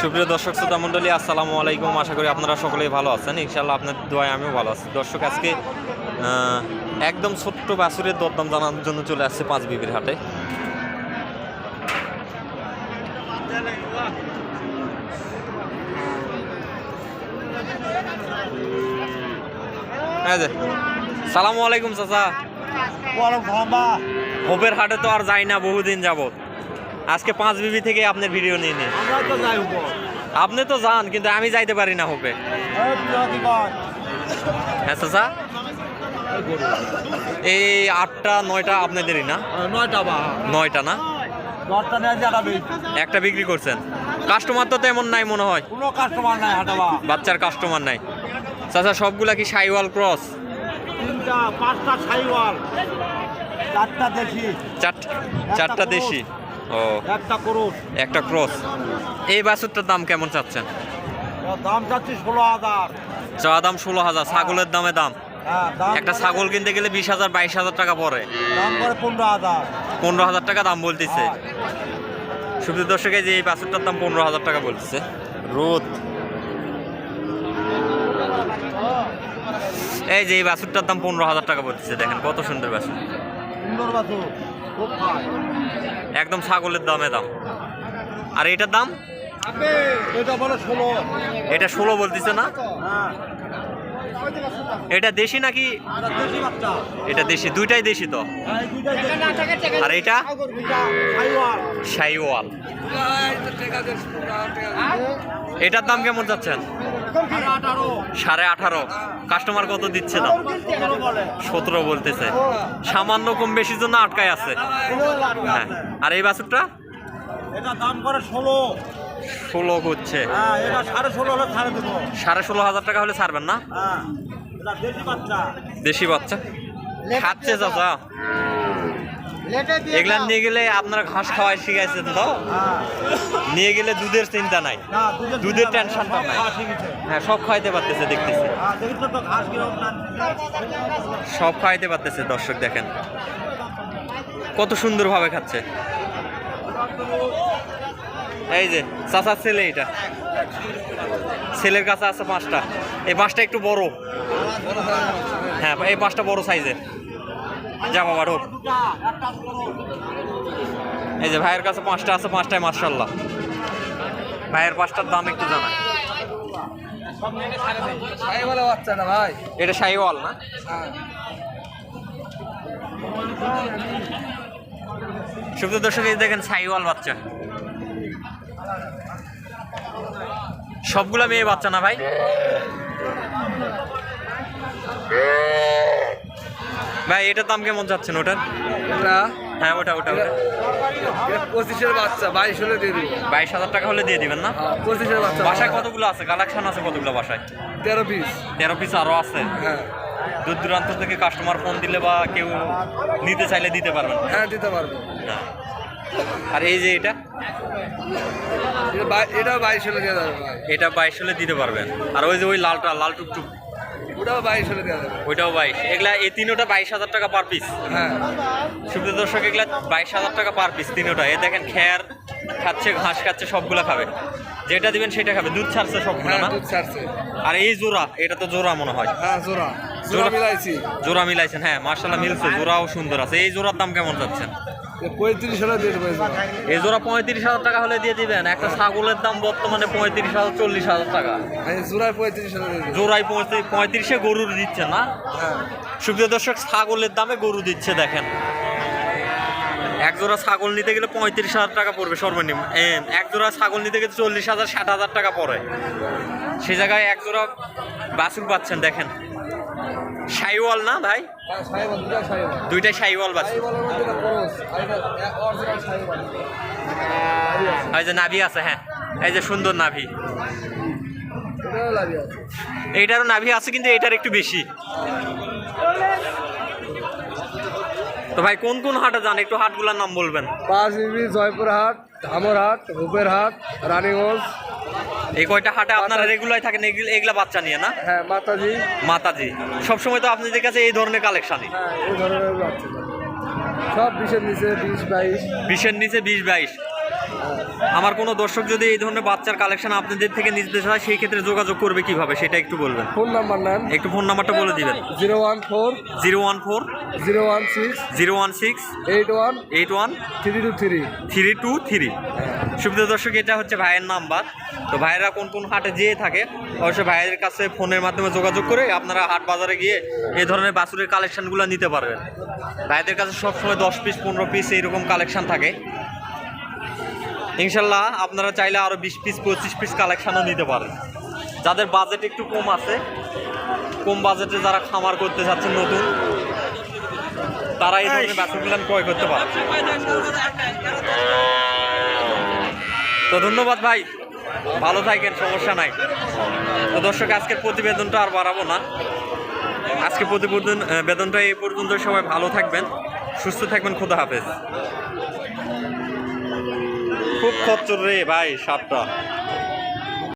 সুপ্রিয় দর্শক শ্রোতা মণ্ডলী আসসালামু আলাইকুম। আশা করি আপনারা সকলেই ভালো আছেন। ইনশাল্লাহ আপনার দোয়ায় আমিও ভালো আছি। দর্শক আজকে একদম ছোট্ট বাছুরের দরদাম জানার জন্য চলে আসছে পাঁচ বিবির হাটে। সালামু আলাইকুম চাচা। হোপের হাটে তো আর যাই না বহুদিন যাবত আজকে পাঁচ বিবি থেকে আপনার ভিডিও নিয়ে নিন আপনি তো যান কিন্তু আমি যাইতে পারি না হোপে। হ্যাঁ চাচা? এই আটটা নয়টা আপনাদেরই না? নয়টা বা। নয়টা না? একটা বিক্রি করছেন। কাস্টমার তো তেমন নাই মনে হয়। কোনো কাস্টমার নাই হাঁটাবা। বাচ্চার কাস্টমার নাই। চাচা সবগুলা কি সাইওয়াল ক্রস তিনটা পাঁচটা সাইওয়াল। চারটা দেশি। চার চারটা দেশি। ও। একটা ক্রস। এই বাছুরটার দাম কেমন চাচ্ছেন? দাম চাচ্ছি ষোলো হাজার। চা দাম ষোলো হাজার ছাগলের দামে দাম? হ্যাঁ একটা ছাগল কিনতে গেলে বিশ হাজার বাইশ হাজার টাকা পড়ে। দাম করে পনেরো হাজার। পনেরো হাজার টাকা দাম বলতেছে। শুধু দর্শকে যে এই বাছুরটার দাম পনেরো হাজার টাকা বলতেছে। রোদ। এই যে এই বাছুরটার দাম পনেরো হাজার টাকা বলতেছে দেখেন কত সুন্দর বাছুর। সুন্দর বাছুর একদম ছাগলের দামে দাম। আর এটার দাম? এটা ষোলো বলতেছে না? এটা দেশি নাকি? এটা দেশি, দুইটাই দেশি তো। আর এটা? সাইওয়াল এটার দাম কেমন যাচ্ছেন সাড়ে আঠারো। কাস্টমার কত দিচ্ছে দাম? সতেরো বলতেছে। সামান্য কম বেশির জন্য আটকায় আছে। হ্যাঁ। আর এই বাছুরটা? এটা দাম করে ষোলো। ষোলো হচ্ছে। হ্যাঁ সাড়ে ষোলো হলে ছাড়ে দেবো। সাড়ে ষোলো হাজার টাকা হলে ছাড়বেন না? হ্যাঁ দেশি বাচ্চা। দেশি বাচ্চা? খাচ্ছে চাচা। এগুলা নিয়ে গেলে আপনারা ঘাস খাওয়াই শিখাইছেন তো? হ্যাঁ। নিয়ে গেলে দুধের চিন্তা নাই। দুধের টেনশনটা নাই। হ্যাঁ সব খাইতে পারতেছে দেখতেছি। হ্যাঁ সব খাইতে পারতেছে দর্শক দেখেন। কত সুন্দরভাবে খাচ্ছে। এই যে চাচার ছেলে এটা। ছেলের কাছে আছে পাঁচটা। এই পাঁচটা একটু বড়। হ্যাঁ এই পাঁচটা বড় সাইজের। একটা বড়। এই যে ভাইয়ের কাছে পাঁচটা আছে, পাঁচটায় মার্শাল্লাহ ভাইয়ের পাঁচটার দাম একটু জানা এটা শাহিওয়াল না? সুপ্রিয় দর্শক দেখেন শাহিওয়াল বাচ্চা। সবগুলা মেয়ে বাচ্চা না ভাই? ভাই এটার দাম কেমন যাচ্ছেন ওটার? হ্যাঁ ওটা ওটা ওটা। পঁচিশের বাচ্চা বাইশ হলে দিয়ে দিবি। বাইশ হাজার টাকা হলে দিয়ে দিবেন না? পঁচিশের বাচ্চা। বাসায় কতগুলো আছে? কালেকশন আছে কতগুলো বাসায়? তেরো পিস। তেরো পিস আরও আছে? হ্যাঁ। দূর দূরান্ত থেকে কাস্টমার ফোন দিলে বা কেউ নিতে চাইলে দিতে পারবেন হ্যাঁ দিতে পারব। হ্যাঁ। আর এই যে এটা? এটা বাইশ হলে এটা বাইশ হলে দিতে পারবেন। আর ওই যে ওই লালটা লাল টুকটুক। ওটাও বাইশ হলে দেওয়া যাবে। ওইটাও বাইশ। এগুলা এই তিনোটা বাইশ হাজার টাকা পার পিস হ্যাঁ। সুপ্রিয় দর্শক এগুলা বাইশ হাজার টাকা পার পিস তিনোটা। এ দেখেন খ্যার খাচ্ছে ঘাস খাচ্ছে সবগুলা খাবে। যেটা দিবেন সেটা খাবে। দুধ ছাড়ছে সবগুলো হ্যাঁ না? দুধ ছাড়ছে। আর এই জোড়া এটা তো জোড়া মনে হয়। হ্যাঁ জোড়া। জোড়া জোড়া- মিলাইছি। জোড়া মিলাইছেন হ্যাঁ মার্শাল্লাহ মিলছে জোড়াও সুন্দর আছে। এই জোড়ার দাম কেমন যাচ্ছেন পঁয়ত্রিশ হলে দিয়ে এই জোড়া। পঁয়ত্রিশ হাজার টাকা হলে দিয়ে দিবেন। একটা ছাগলের দাম বর্তমানে পঁয়ত্রিশ হাজার চল্লিশ হাজার টাকা। জোড়ায় পঁয়ত্রিশ জোড়াই পঁয়ত্রিশ পঁয়ত্রিশে গরুর দিচ্ছে না? হ্যাঁ। সুপ্রিয় দর্শক ছাগলের দামে গরু দিচ্ছে দেখেন। এক জোড়া ছাগল নিতে গেলে পঁয়ত্রিশ হাজার টাকা পড়বে সর্বনিম্ন। এক জোড়া ছাগল নিতে গেলে চল্লিশ হাজার ষাট হাজার টাকা পড়ে। সে জায়গায় এক জোড়া বাছুর পাচ্ছেন দেখেন। সাইওয়াল না ভাই? দুইটা শাইওয়াল সাইবল এই যে নাভি আছে হ্যাঁ। এই যে সুন্দর নাভি। এইটারও নাভি আছে, কিন্তু এটার একটু বেশি। তো ভাই কোন কোন হাটে যান? একটু হাটগুলোর নাম বলবেন। পাঁচ ইবি জয়পুর হাট ধামর হাট রূপের হাট রানীগঞ্জ। এই কয়টা হাটে আপনারা রেগুলার থাকেন? এগুলো- এগুলা বাচ্চা নিয়ে না? হ্যাঁ মাতাজি। মাতাজি। সবসময় তো আপনাদের কাছে এই ধরনের কালেকশানই। হ্যাঁ এই ধরনের বাচ্চা। সব বিশের নিচে বিশ বাইশ। বিশের নিচে বিশ বাইশ। আমার কোনো দর্শক যদি এই ধরনের বাচ্চার কালেকশন আপনাদের থেকে নিতে চায় সেই ক্ষেত্রে যোগাযোগ করবে কীভাবে? সেটা একটু বলবেন। ফোন নাম্বার নেন। একটু ফোন নাম্বারটা বলে দিবেন। Zero one four zero one four zero one six zero one six eight one eight one three two three. Three two three. সুবিধা দর্শক এটা হচ্ছে ভাইয়ের নাম্বার। তো ভাইয়েরা কোন কোন হাটে যেয়ে থাকে অবশ্যই ভাইয়ের কাছে ফোনের মাধ্যমে যোগাযোগ করে আপনারা হাট বাজারে গিয়ে এই ধরনের বাছুরের কালেকশনগুলো নিতে পারবেন। ভাইদের কাছে সবসময় দশ পিস পনেরো পিস এইরকম কালেকশন থাকে। ইনশাল্লাহ আপনারা চাইলে আরও বিশ পিস পঁচিশ পিস কালেকশানও নিতে পারেন। যাদের বাজেট একটু কম আছে কম বাজেটে যারা খামার করতে চাচ্ছেন নতুন তারা এই ধরনের বাছুরগুলো ক্রয় করতে পারে। তো ধন্যবাদ ভাই ভালো থাকেন সমস্যা নাই। তো দর্শক আজকের প্রতিবেদনটা আর বাড়াবো না। আজকে প্রতিবেদন বেদনটা এই পর্যন্ত সবাই ভালো থাকবেন সুস্থ থাকবেন খুদা হাফেজ। খচ্চর রে ভাই সাপটা।